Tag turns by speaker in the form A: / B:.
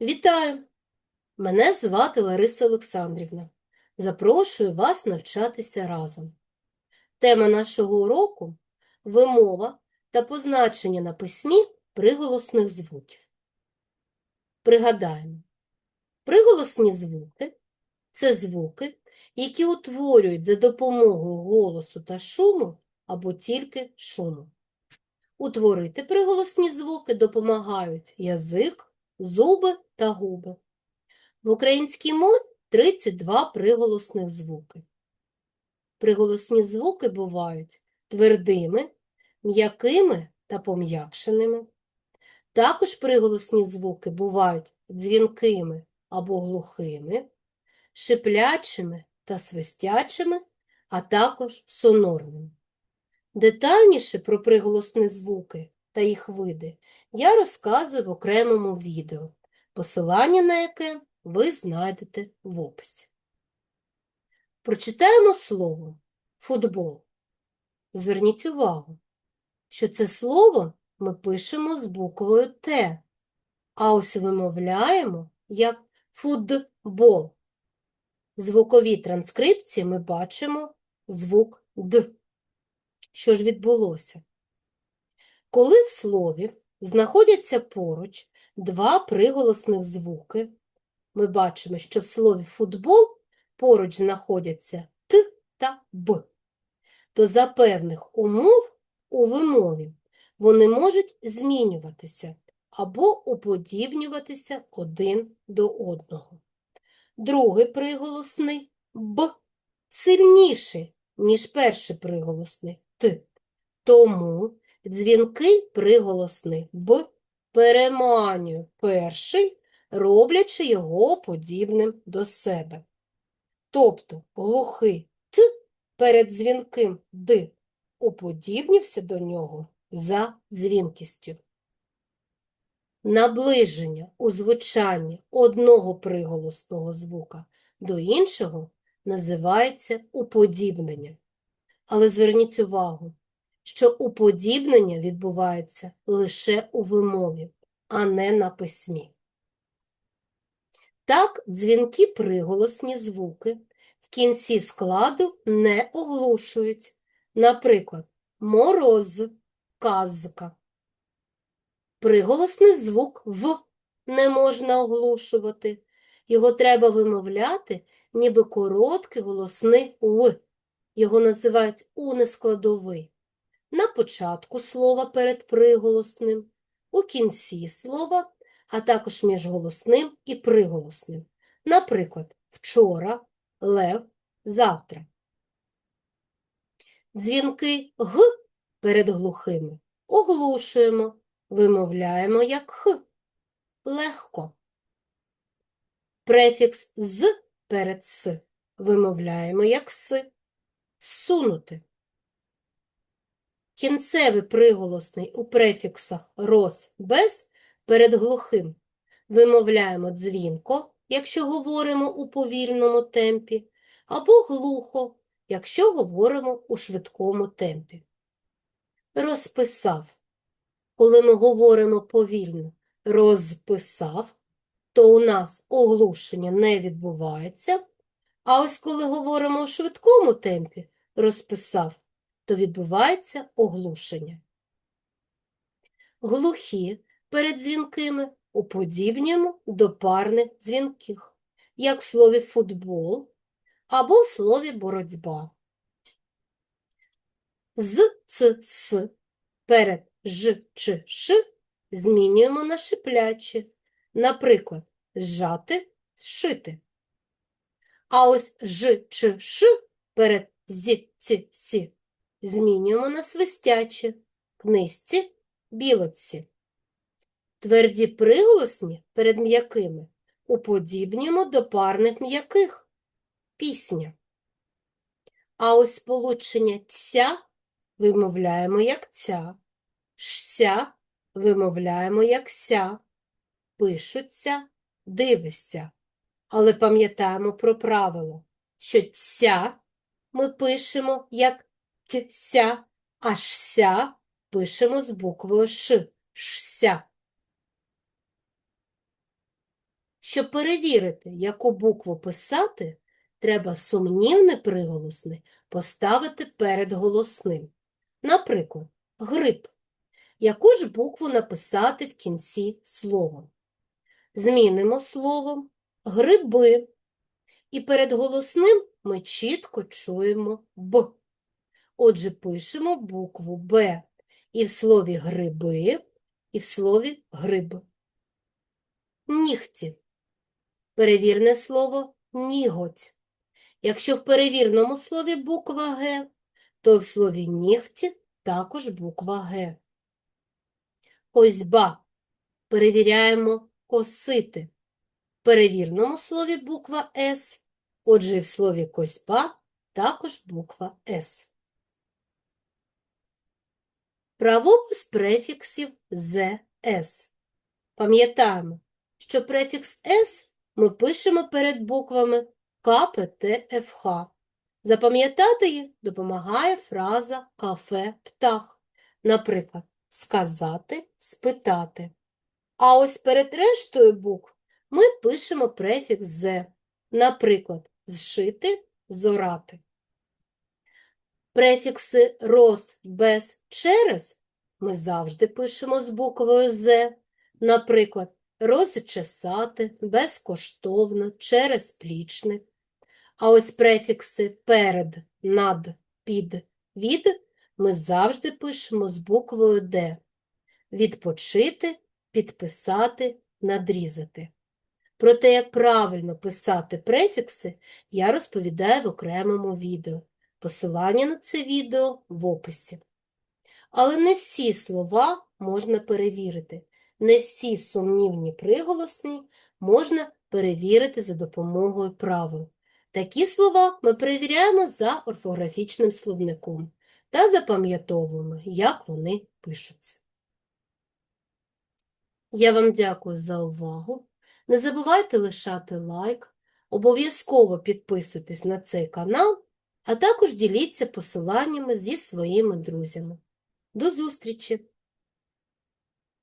A: Вітаю! Мене звати Лариса Олександрівна. Запрошую вас навчатися разом. Тема нашого уроку – вимова та позначення на письмі приголосних звуків. Пригадаємо, приголосні звуки – це звуки, які утворюють за допомогою голосу та шуму або тільки шуму. Утворити приголосні звуки допомагають язик, зуби та губи. В українській мові 32 приголосних звуки. Приголосні звуки бувають твердими, м'якими та пом'якшеними. Також приголосні звуки бувають дзвінкими або глухими, шиплячими та свистячими, а також сонорними. Детальніше про приголосні звуки та їх види я розказую в окремому відео, посилання на яке ви знайдете в описі. Прочитаємо слово футбол. Зверніть увагу, що це слово ми пишемо з буквою Т, а ось вимовляємо як футбол. В звуковій транскрипції ми бачимо звук Д. Що ж відбулося? Коли в слові знаходяться поруч два приголосних звуки, ми бачимо, що в слові футбол поруч знаходяться Т та Б, то за певних умов у вимові вони можуть змінюватися або уподібнюватися один до одного. Другий приголосний Б сильніший, ніж перший приголосний Т. Тому дзвінкий приголосний Б переманює перший, роблячи його подібним до себе. Тобто глухий Т перед дзвінким Д уподібнився до нього за дзвінкістю. Наближення у звучанні одного приголосного звука до іншого називається уподібнення. Але зверніть увагу, що уподібнення відбувається лише у вимові, а не на письмі. Так, дзвінки приголосні звуки в кінці складу не оглушують. Наприклад, мороз, казка. Приголосний звук В не можна оглушувати. Його треба вимовляти, ніби короткий голосний В. Його називають унескладовий. На початку слова перед приголосним, у кінці слова, а також між голосним і приголосним. Наприклад, вчора, лев, завтра. Дзвінки Г перед глухими оглушуємо, вимовляємо як Х. Легко. Префікс з перед С вимовляємо як С. Сунути. Кінцевий приголосний у префіксах роз без перед глухим вимовляємо дзвінко, якщо говоримо у повільному темпі, або глухо, якщо говоримо у швидкому темпі. Розписав. Коли ми говоримо повільно розписав, то у нас оглушення не відбувається, а ось коли говоримо у швидкому темпі розписав, то відбувається оглушення. Глухі перед дзвінкими уподібнюємо до парних дзвінких, як в слові футбол або в слові боротьба. З, ц, с перед ж, ч, ш змінюємо на шиплячі, наприклад, зжати, зшити. А ось ж, ч, ш перед з, ці, сі змінюємо на свистячі, книжці, білоці. Тверді приголосні перед м'якими уподібнюємо до парних м'яких пісня. А ось сполучення ця вимовляємо як ця, шся вимовляємо як ся, пишуться, дивишся. Але пам'ятаємо про правило, що ця ми пишемо як тся, а шся пишемо з буквою Ш. Шся. Щоб перевірити, яку букву писати, треба сумнівне приголосне поставити перед голосним. Наприклад, гриб. Яку ж букву написати в кінці слова? Змінимо словом гриби. І перед голосним ми чітко чуємо Б. Отже, пишемо букву Б і в слові гриби, і в слові гриб. Нігті. Перевірне слово ніготь. Якщо в перевірному слові буква Г, то в слові нігті також буква Г. Козьба. Перевіряємо косити. В перевірному слові буква С, отже, в слові козьба також буква С. Правопис префіксів з, С. Пам'ятаємо, що префікс С ми пишемо перед буквами К, П, Т, Ф, Х. Запам'ятати їх допомагає фраза кафе птах. Наприклад, сказати, спитати. А ось перед рештою букв ми пишемо префікс з. Наприклад, зшити, зорати. Префікси роз, без, через ми завжди пишемо з буквою З. Наприклад, розчесати, безкоштовно, через плічник. А ось префікси перед, над, під, від ми завжди пишемо з буквою Д. Відпочити, підписати, надрізати. Про те, як правильно писати префікси, я розповідаю в окремому відео. Посилання на це відео в описі. Але не всі слова можна перевірити. Не всі сумнівні приголосні можна перевірити за допомогою правил. Такі слова ми перевіряємо за орфографічним словником та запам'ятовуємо, як вони пишуться. Я вам дякую за увагу. Не забувайте лишати лайк, обов'язково підписуйтесь на цей канал, а також діліться посиланнями зі своїми друзями. До зустрічі!